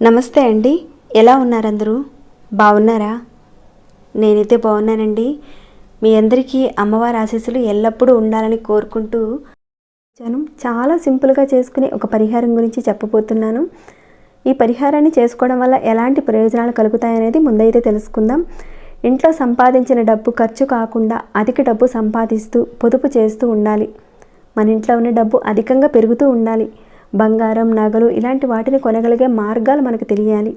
నమస్తే అండి. ఎలా ఉన్నారందరూ? బాగున్నారా? నేనైతే బాగున్నానండి. మీ అందరికీ అమ్మవారి ఆశీస్సులు ఎల్లప్పుడూ ఉండాలని కోరుకుంటూ నేను చాలా సింపుల్గా చేసుకునే ఒక పరిహారం గురించి చెప్పబోతున్నాను. ఈ పరిహారాన్ని చేసుకోవడం వల్ల ఎలాంటి ప్రయోజనాలు కలుగుతాయనేది ముందైతే తెలుసుకుందాం. ఇంట్లో సంపాదించిన డబ్బు ఖర్చు కాకుండా అధిక డబ్బు సంపాదిస్తూ పొదుపు చేస్తూ ఉండాలి. మన ఇంట్లో ఉన్న డబ్బు అధికంగా పెరుగుతూ ఉండాలి. బంగారం నగలు ఇలాంటి వాటిని కొనగలిగే మార్గాలు మనకు తెలియాలి.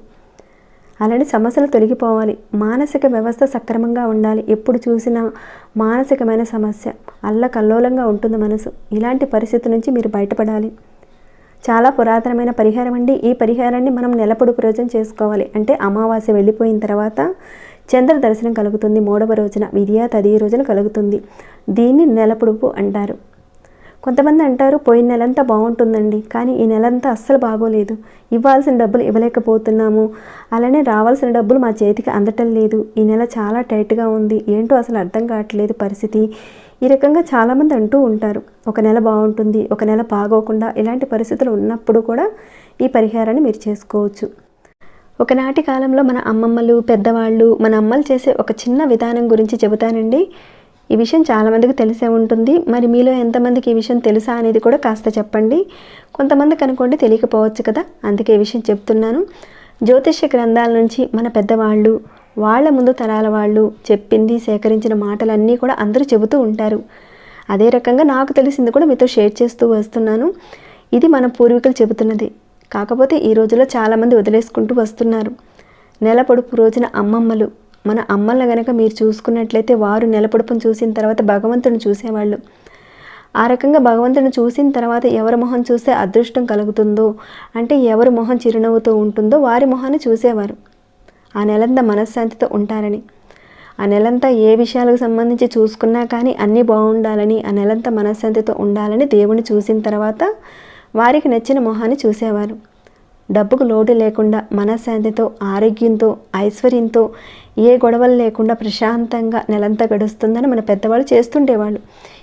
అలాంటి సమస్యలు తొలగిపోవాలి. మానసిక వ్యవస్థ సక్రమంగా ఉండాలి. ఎప్పుడు చూసినా మానసికమైన సమస్య. అల్లకల్లోలంగా ఉంటుంది మనసు. ఇలాంటి పరిస్థితి నుంచి మీరు బయటపడాలి. చాలా పురాతనమైన పరిహారం అండి. ఈ పరిహారాన్ని మనం నెలపొడుపు రోజున చేసుకోవాలి. అంటే అమావాస్య వెళ్ళిపోయిన తర్వాత చంద్ర దర్శనం కలుగుతుంది. మూడవ రోజున విద్యా తది రోజున కలుగుతుంది. దీన్ని నెలపొడుపు అంటారు. కొంతమంది అంటారు పోయిన నెలంతా బాగుంటుందండి. కానీ ఈ నెలంతా అస్సలు బాగోలేదు. ఇవ్వాల్సిన డబ్బులు ఇవ్వలేకపోతున్నాము. అలానే రావాల్సిన డబ్బులు మా చేతికి అందటం లేదు. ఈ నెల చాలా టైట్గా ఉంది. ఏంటో అసలు అర్థం కావట్లేదు పరిస్థితి. ఈ రకంగా చాలామంది అంటూ ఉంటారు. ఒక నెల బాగుంటుంది. ఒక నెల బాగోకుండా ఇలాంటి పరిస్థితులు ఉన్నప్పుడు కూడా ఈ పరిహారాన్ని మీరు చేసుకోవచ్చు. ఒకనాటి కాలంలో మన అమ్మమ్మలు పెద్దవాళ్ళు మన అమ్మలు చేసే ఒక చిన్న విధానం గురించి చెబుతానండి. ఈ విషయం చాలామందికి తెలిసే ఉంటుంది. మరి మీలో ఎంతమందికి ఈ విషయం తెలుసా అనేది కూడా కాస్త చెప్పండి. కొంతమందికి అనుకోండి తెలియకపోవచ్చు కదా. అందుకే ఈ విషయం చెప్తున్నాను. జ్యోతిష్య గ్రంథాల నుంచి మన పెద్దవాళ్ళు వాళ్ళ ముందు తరాల వాళ్ళు చెప్పింది సేకరించిన మాటలన్నీ కూడా అందరూ చెబుతూ ఉంటారు. అదే రకంగా నాకు తెలిసింది కూడా మీతో షేర్ చేస్తూ వస్తున్నాను. ఇది మన పూర్వీకులు చెబుతున్నది. కాకపోతే ఈ రోజుల్లో చాలామంది వదిలేసుకుంటూ వస్తున్నారు. నెల పొడుపు రోజున అమ్మమ్మలు. మన అమ్మల్ని గనక మీరు చూసుకున్నట్లయితే వారు నెలపొడుపును చూసిన తర్వాత భగవంతుని చూసేవాళ్ళు. ఆ రకంగా భగవంతుని చూసిన తర్వాత ఎవరి మొహం చూస్తే అదృష్టం కలుగుతుందో అంటే ఎవరి మొహం చిరునవ్వుతో ఉంటుందో వారి మొహాన్ని చూసేవారు. ఆ నెలంతా మనశ్శాంతితో ఉంటారని. ఆ నెలంతా ఏ విషయాలకు సంబంధించి చూసుకున్నా కానీ అన్నీ బాగుండాలని ఆ నెలంతా మనశ్శాంతితో ఉండాలని దేవుని చూసిన తర్వాత వారికి నచ్చిన మొహాన్ని చూసేవారు. డబ్బుకు లోటు లేకుండా మనశ్శాంతితో ఆరోగ్యంతో ఐశ్వర్యంతో ఏ గొడవలు లేకుండా ప్రశాంతంగా నెలంతా గడుస్తుందని మన పెద్దవాళ్ళు చేస్తుండేవాళ్ళు.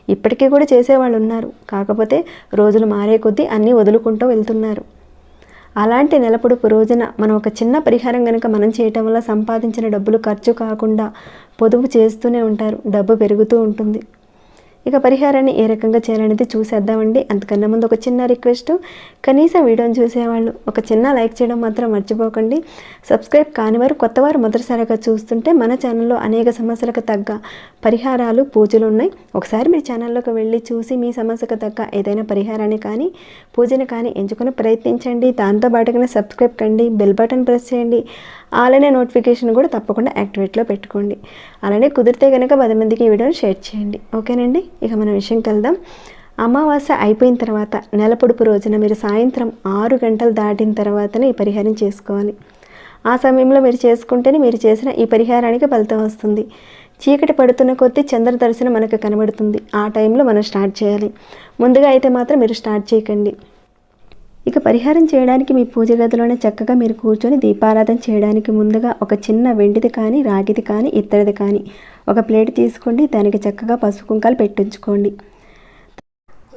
ఇప్పటికీ కూడా చేసేవాళ్ళు ఉన్నారు. కాకపోతే రోజులు మారే కొద్దీ అన్నీ వదులుకుంటూ వెళ్తున్నారు. అలాంటి నెలపొడుపు రోజున మనం ఒక చిన్న పరిహారం కనుక మనం చేయటం వల్ల సంపాదించిన డబ్బులు ఖర్చు కాకుండా పొదుపు చేస్తూనే ఉంటారు. డబ్బు పెరుగుతూ ఉంటుంది. ఇక పరిహారాన్ని ఏ రకంగా చేయాలనేది చూసేద్దామండి. అంతకన్నా ముందు ఒక చిన్న రిక్వెస్ట్. కనీసం వీడియోని చూసేవాళ్ళు ఒక చిన్న లైక్ చేయడం మాత్రం మర్చిపోకండి. సబ్స్క్రైబ్ కానివారు కొత్తవారు మొదటిసారిగా చూస్తుంటే మన ఛానల్లో అనేక సమస్యలకు తగ్గ పరిహారాలు పూజలు ఉన్నాయి. ఒకసారి మీరు ఛానల్లోకి వెళ్ళి చూసి మీ సమస్యకు తగ్గ ఏదైనా పరిహారాన్ని కానీ పూజని కానీ ఎంచుకొని ప్రయత్నించండి. దాంతో పాటుగానే సబ్స్క్రైబ్ కండి బెల్ బటన్ ప్రెస్ చేయండి. అలానే నోటిఫికేషన్ కూడా తప్పకుండా యాక్టివేట్లో పెట్టుకోండి. అలానే కుదిరితే కనుక పది మందికి ఈ వీడియోని షేర్ చేయండి. ఓకేనండి? ఇక మన విషయం కలుద్దాం. అమావాస్య అయిపోయిన తర్వాత నెల పొడుపు రోజున మీరు సాయంత్రం ఆరు గంటలు దాటిన తర్వాతనే ఈ పరిహారం చేసుకోవాలి. ఆ సమయంలో మీరు చేసుకుంటేనే మీరు చేసిన ఈ పరిహారానికి ఫలితం వస్తుంది. చీకటి పడుతున్న కొద్దీ చంద్ర దర్శనం మనకు కనబడుతుంది. ఆ టైంలో మనం స్టార్ట్ చేయాలి. ముందుగా అయితే మాత్రం మీరు స్టార్ట్ చేయకండి. ఇక పరిహారం చేయడానికి మీ పూజ గదిలోనే చక్కగా మీరు కూర్చొని దీపారాధన చేయడానికి ముందుగా ఒక చిన్న వెండిది కానీ రాగిది కానీ ఇత్తడిది కానీ ఒక ప్లేట్ తీసుకోండి. దానికి చక్కగా పసుపు కుంకాలు పెట్టించుకోండి.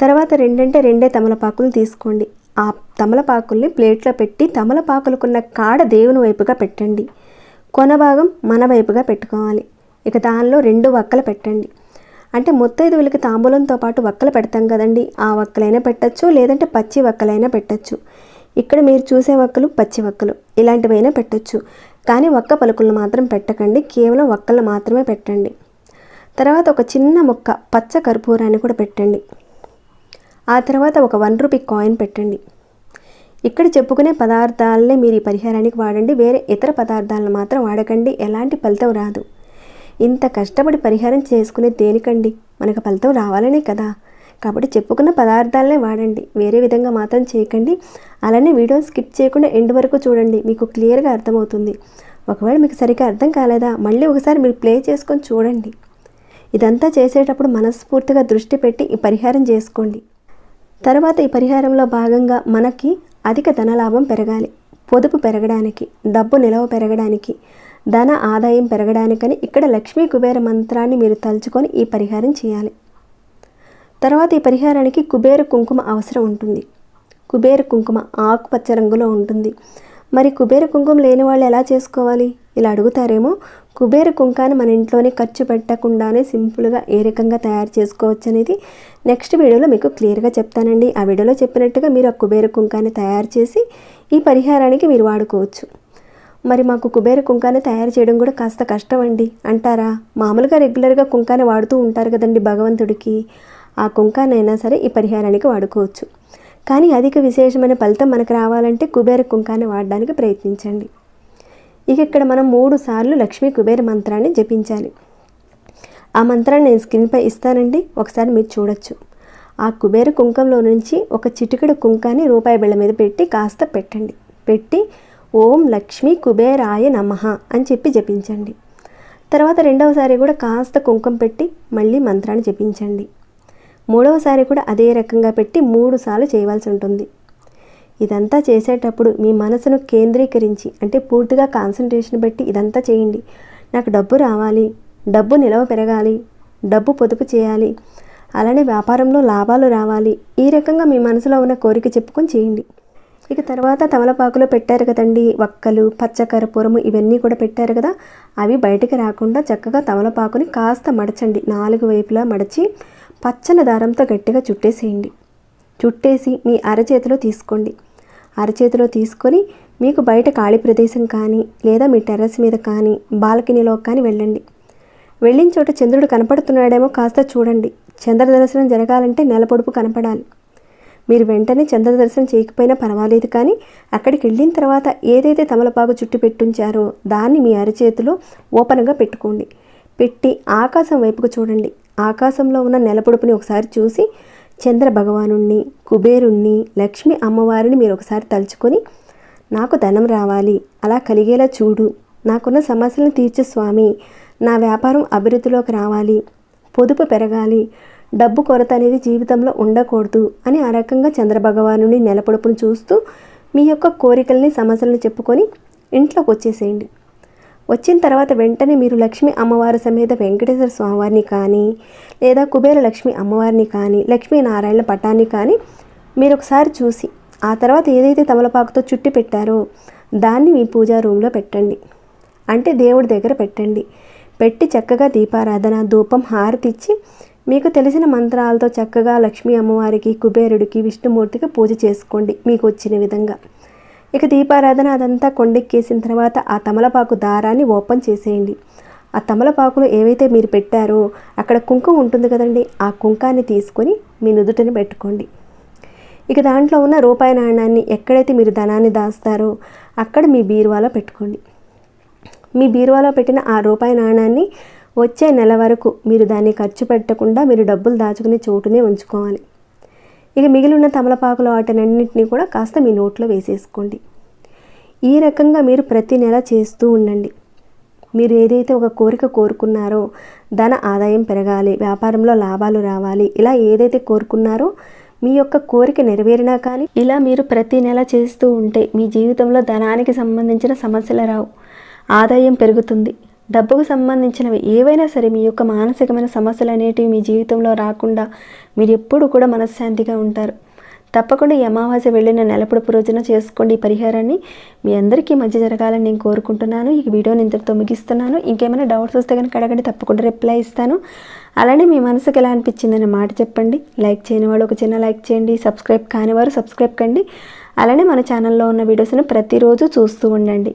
తర్వాత రెండంటే రెండే తమలపాకులు తీసుకోండి. ఆ తమలపాకుల్ని ప్లేట్లో పెట్టి తమలపాకులకున్న కాడ దేవుని వైపుగా పెట్టండి. కొన భాగం మన వైపుగా పెట్టుకోవాలి. ఇక దానిలో రెండు వక్కలు పెట్టండి. అంటే ముత్తైదువులకి తాంబూలంతో పాటు వక్కలు పెడతాం కదండి. ఆ వక్కలైనా పెట్టచ్చు లేదంటే పచ్చి వక్కలైనా పెట్టచ్చు. ఇక్కడ మీరు చూసే వక్కలు పచ్చి వక్కలు ఇలాంటివైనా పెట్టచ్చు. కానీ వక్క పలుకులను మాత్రం పెట్టకండి కేవలం వక్కలు మాత్రమే పెట్టండి. తర్వాత ఒక చిన్న ముక్క పచ్చ కర్పూరాన్ని కూడా పెట్టండి. ఆ తర్వాత ఒక వన్ రూపీ కాయిన్ పెట్టండి. ఇక్కడ చెప్పుకునే పదార్థాలనే మీరు ఈ పరిహారానికి వాడండి వేరే ఇతర పదార్థాలను మాత్రం వాడకండి ఎలాంటి ఫలితం రాదు. ఇంత కష్టపడి పరిహారం చేసుకునే దేనికండి? మనకు ఫలితం రావాలనే కదా. కాబట్టి చెప్పుకున్న పదార్థాలనే వాడండి. వేరే విధంగా మాత్రం చేయకండి. అలానే వీడియో స్కిప్ చేయకుండా ఎండ్ వరకు చూడండి. మీకు క్లియర్గా అర్థమవుతుంది. ఒకవేళ మీకు సరిగ్గా అర్థం కాలేదా మళ్ళీ ఒకసారి మీరు ప్లే చేసుకొని చూడండి. ఇదంతా చేసేటప్పుడు మనస్ఫూర్తిగా దృష్టి పెట్టి ఈ పరిహారం చేసుకోండి. తర్వాత ఈ పరిహారంలో భాగంగా మనకి అధిక ధనలాభం పెరగాలి. పొదుపు పెరగడానికి డబ్బు నిలవ పెరగడానికి ధన ఆదాయం పెరగడానికని ఇక్కడ లక్ష్మీ కుబేర మంత్రాన్ని మీరు తలుచుకొని ఈ పరిహారం చేయాలి. తర్వాత ఈ పరిహారానికి కుబేర కుంకుమ అవసరం ఉంటుంది. కుబేర కుంకుమ ఆకుపచ్చ రంగులో ఉంటుంది. మరి కుబేర కుంకుమ లేని వాళ్ళు ఎలా చేసుకోవాలి? ఇలా అడుగుతారేమో. కుబేర కుంకాన్ని మన ఇంట్లోనే ఖర్చు పెట్టకుండానే సింపుల్గా ఏ రకంగా తయారు చేసుకోవచ్చు అనేది నెక్స్ట్ వీడియోలో మీకు క్లియర్గా చెప్తానండి. ఆ వీడియోలో చెప్పినట్టుగా మీరు ఆ కుబేర కుంకాన్ని తయారు చేసి ఈ పరిహారానికి మీరు వాడుకోవచ్చు. మరి మాకు కుబేర కుంకాన్ని తయారు చేయడం కూడా కాస్త కష్టం అండి అంటారా? మామూలుగా రెగ్యులర్గా కుంకాన్ని వాడుతూ ఉంటారు కదండి భగవంతుడికి. ఆ కుంకానైనా సరే ఈ పరిహారానికి వాడుకోవచ్చు. కానీ అధిక విశేషమైన ఫలితం మనకు రావాలంటే కుబేర కుంకాన్ని వాడడానికి ప్రయత్నించండి. ఇక ఇక్కడ మనం మూడు సార్లు లక్ష్మీ కుబేర మంత్రాన్ని జపించాలి. ఆ మంత్రాన్ని నేను స్క్రీన్పై ఇస్తానండి. ఒకసారి మీరు చూడొచ్చు. ఆ కుబేర కుంకంలో నుంచి ఒక చిటికెడు కుంకాన్ని రూపాయి బిళ్ళ మీద పెట్టి కాస్త పెట్టండి. పెట్టి ఓం లక్ష్మీ కుబేరాయ నమః అని చెప్పి జపించండి. తర్వాత రెండవసారి కూడా కాస్త కుంకుమ పెట్టి మళ్ళీ మంత్రాన్ని జపించండి. మూడవసారి కూడా అదే రకంగా పెట్టి మూడు సార్లు చేయవలసి ఉంటుంది. ఇదంతా చేసేటప్పుడు మీ మనసును కేంద్రీకరించి అంటే పూర్తిగా కాన్సన్ట్రేషన్ పెట్టి ఇదంతా చేయండి. నాకు డబ్బు రావాలి డబ్బు నిలవ పెరగాలి డబ్బు పొదుపు చేయాలి అలానే వ్యాపారంలో లాభాలు రావాలి ఈ రకంగా మీ మనసులో ఉన్న కోరిక చెప్పుకొని చేయండి. ఇక తర్వాత తమలపాకులో పెట్టారు కదండి వక్కలు పచ్చకర్పూరము ఇవన్నీ కూడా పెట్టారు కదా అవి బయటకు రాకుండా చక్కగా తమలపాకుని కాస్త మడచండి. నాలుగు వైపులా మడచి పచ్చని దారంతో గట్టిగా చుట్టేసేయండి. చుట్టేసి మీ అరచేతిలో తీసుకోండి. అరచేతిలో తీసుకొని మీకు బయట ఖాళీ ప్రదేశం కానీ లేదా మీ టెర్రస్ మీద కానీ బాల్కనీలో కానీ వెళ్ళండి. వెళ్ళిన చోట చంద్రుడు కనపడుతున్నాడేమో కాస్త చూడండి. చంద్ర దర్శనం జరగాలంటే నెల పొడుపు కనపడాలి. మీరు వెంటనే చంద్ర దర్శనం చేయకపోయినా పర్వాలేదు కానీ అక్కడికి వెళ్ళిన తర్వాత ఏదైతే తమలపాకు చుట్టు పెట్టుంచారో దాన్ని మీ అరచేతిలో ఓపెన్గా పెట్టుకోండి. పెట్టి ఆకాశం వైపుకు చూడండి. ఆకాశంలో ఉన్న నెలపొడుపుని ఒకసారి చూసి చంద్ర భగవానుణ్ణి కుబేరుణ్ణి లక్ష్మి అమ్మవారిని మీరు ఒకసారి తలుచుకొని నాకు ధనం రావాలి అలా కలిగేలా చూడు. నాకున్న సమస్యలను తీర్చే స్వామి. నా వ్యాపారం అభివృద్ధిలోకి రావాలి. పొదుపు పెరగాలి. డబ్బు కొరత అనేది జీవితంలో ఉండకూడదు అని ఆ రకంగా చంద్రభగవాను నెలపొడుపును చూస్తూ మీ యొక్క కోరికల్ని సమస్యలను చెప్పుకొని ఇంట్లోకి వచ్చేసేయండి. వచ్చిన తర్వాత వెంటనే మీరు లక్ష్మీ అమ్మవారి సమేత వెంకటేశ్వర స్వామివారిని కానీ లేదా కుబేర లక్ష్మి అమ్మవారిని కానీ లక్ష్మీనారాయణ పటాన్ని కానీ మీరు ఒకసారి చూసి ఆ తర్వాత ఏదైతే తమలపాకుతో చుట్టి పెట్టారో దాన్ని మీ పూజా రూమ్లో పెట్టండి. అంటే దేవుడి దగ్గర పెట్టండి. పెట్టి చక్కగా దీపారాధన ధూపం హారతి ఇచ్చి మీకు తెలిసిన మంత్రాలతో చక్కగా లక్ష్మీ అమ్మవారికి కుబేరుడికి విష్ణుమూర్తికి పూజ చేసుకోండి. మీకు వచ్చిన విధంగా. ఇక దీపారాధన అదంతా కొండెక్కేసిన తర్వాత ఆ తమలపాకు దారాన్ని ఓపెన్ చేసేయండి. ఆ తమలపాకులు ఏవైతే మీరు పెట్టారో అక్కడ కుంకుమ ఉంటుంది కదండి ఆ కుంకాన్ని తీసుకొని మీ నుదుటిని పెట్టుకోండి. ఇక దాంట్లో ఉన్న రూపాయి నాణాన్ని ఎక్కడైతే మీరు ధనాన్ని దాస్తారో అక్కడ మీ బీరువాలో పెట్టుకోండి. మీ బీరువాలో పెట్టిన ఆ రూపాయి నాణాన్ని వచ్చే నెల వరకు మీరు దాన్ని ఖర్చు పెట్టకుండా మీరు డబ్బులు దాచుకునే చోటునే ఉంచుకోవాలి. ఇక మిగిలిన తమలపాకులు వాటినన్నింటినీ కూడా కాస్త మీ నోట్లో వేసేసుకోండి. ఈ రకంగా మీరు ప్రతి నెల చేస్తూ ఉండండి. మీరు ఏదైతే ఒక కోరిక కోరుకున్నారో ధన ఆదాయం పెరగాలి వ్యాపారంలో లాభాలు రావాలి ఇలా ఏదైతే కోరుకున్నారో మీ యొక్క కోరిక నెరవేరినా కానీ ఇలా మీరు ప్రతి నెల చేస్తూ ఉంటే మీ జీవితంలో ధనానికి సంబంధించిన సమస్యలు రావు. ఆదాయం పెరుగుతుంది. డబ్బుకు సంబంధించినవి ఏవైనా సరే మీ యొక్క మానసికమైన సమస్యలు అనేటివి మీ జీవితంలో రాకుండా మీరు ఎప్పుడు కూడా మనశ్శాంతిగా ఉంటారు. తప్పకుండా ఈ అమావాస్య వెళ్ళిన నెలపొడుపు రోజున చేసుకోండి. ఈ పరిహారాన్ని మీ అందరికీ మంచి జరగాలని నేను కోరుకుంటున్నాను. ఈ వీడియోని ఇంతటితో ముగిస్తున్నాను. ఇంకేమైనా డౌట్స్ వస్తే కనుక అడగండి. తప్పకుండా రిప్లై ఇస్తాను. అలానే మీ మనసుకు ఎలా అనిపించిందనే మాట చెప్పండి. లైక్ చేయని వాళ్ళు ఒక చిన్న లైక్ చేయండి. సబ్స్క్రైబ్ కానివారు సబ్స్క్రైబ్ కండి. అలానే మన ఛానల్లో ఉన్న వీడియోస్ని ప్రతిరోజు చూస్తూ ఉండండి.